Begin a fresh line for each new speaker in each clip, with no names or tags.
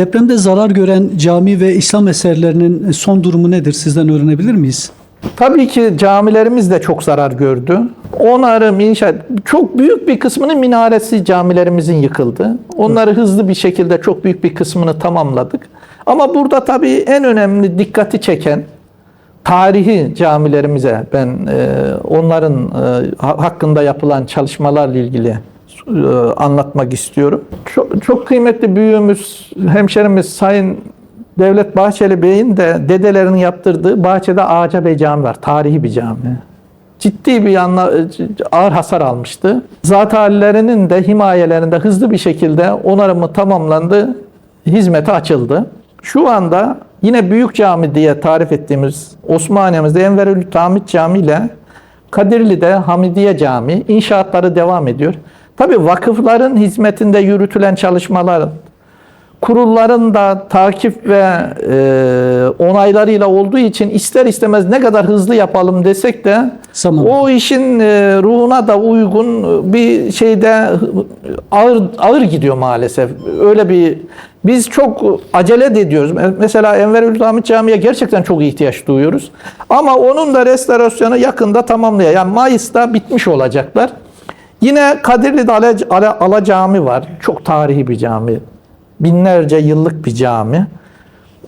Depremde zarar gören cami ve İslam eserlerinin son durumu nedir? Sizden öğrenebilir miyiz?
Tabii ki camilerimiz de çok zarar gördü. Onarım, inşaat, çok büyük bir kısmının minaresi camilerimizin yıkıldı. Onları hızlı bir şekilde çok büyük bir kısmını tamamladık. Ama burada tabii en önemli dikkati çeken tarihi camilerimize ben e, onların e, ha- hakkında yapılan çalışmalarla ilgili anlatmak istiyorum. Çok, çok kıymetli büyüğümüz, hemşerimiz Sayın Devlet Bahçeli Bey'in de dedelerinin yaptırdığı Bahçede Ağaca Bey Cami var. Tarihi bir cami. Ciddi bir anla, ağır hasar almıştı. Zat hallerinin de himayelerinde hızlı bir şekilde onarımı tamamlandı. Hizmete açıldı. Şu anda yine Büyük Cami diye tarif ettiğimiz Osmaniye'mizde Enverül Tamit Cami ile Kadirli'de Hamidiye Cami inşaatları devam ediyor. Tabi vakıfların hizmetinde yürütülen çalışmalar kurulların da takip ve e, onaylarıyla olduğu için ister istemez ne kadar hızlı yapalım desek de
Zaman.
o işin e, ruhuna da uygun bir şeyde ağır ağır gidiyor maalesef. Öyle bir biz çok acele ediyoruz. Mesela Enver Ülhamit Camii'ye gerçekten çok ihtiyaç duyuyoruz. Ama onun da restorasyonu yakında tamamlıyor. Yani Mayıs'ta bitmiş olacaklar. Yine Kadirli'de Ala, Ala, Ala Cami var. Çok tarihi bir cami. Binlerce yıllık bir cami.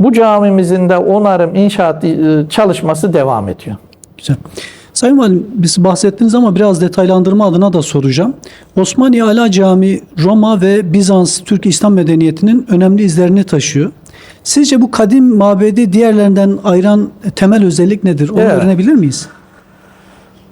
Bu camimizin de onarım, inşaat e, çalışması devam ediyor.
Güzel. Sayın Valim, biz bahsettiniz ama biraz detaylandırma adına da soracağım. Osmaniye Ala Camii, Roma ve Bizans Türk İslam medeniyetinin önemli izlerini taşıyor. Sizce bu kadim mabedi diğerlerinden ayıran temel özellik nedir? Onu
Evet.
öğrenebilir miyiz?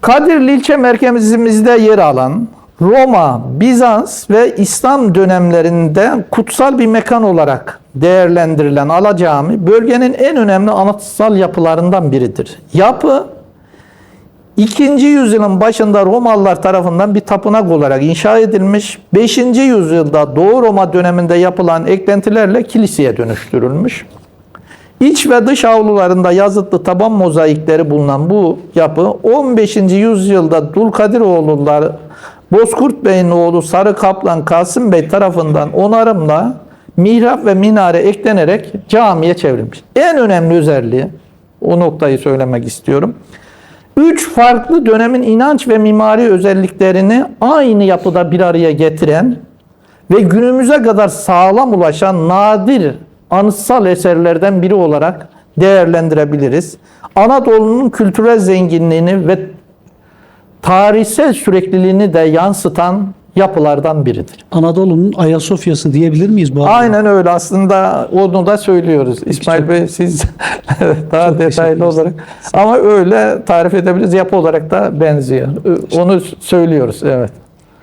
Kadirli ilçe merkezimizde yer alan Roma, Bizans ve İslam dönemlerinde kutsal bir mekan olarak değerlendirilen Ala Cami bölgenin en önemli anıtsal yapılarından biridir. Yapı 2. yüzyılın başında Romalılar tarafından bir tapınak olarak inşa edilmiş. 5. yüzyılda Doğu Roma döneminde yapılan eklentilerle kiliseye dönüştürülmüş. İç ve dış avlularında yazıtlı taban mozaikleri bulunan bu yapı 15. yüzyılda Dulkadiroğulları Bozkurt Bey'in oğlu Sarı Kaplan Kasım Bey tarafından onarımla mihrap ve minare eklenerek camiye çevrilmiş. En önemli özelliği o noktayı söylemek istiyorum. Üç farklı dönemin inanç ve mimari özelliklerini aynı yapıda bir araya getiren ve günümüze kadar sağlam ulaşan nadir anıtsal eserlerden biri olarak değerlendirebiliriz. Anadolu'nun kültürel zenginliğini ve tarihsel sürekliliğini de yansıtan yapılardan biridir.
Anadolu'nun Ayasofya'sı diyebilir miyiz bu arada?
Aynen öyle aslında onu da söylüyoruz. İsmail Bey siz daha detaylı olarak ama öyle tarif edebiliriz. Yapı olarak da benziyor. Onu söylüyoruz evet.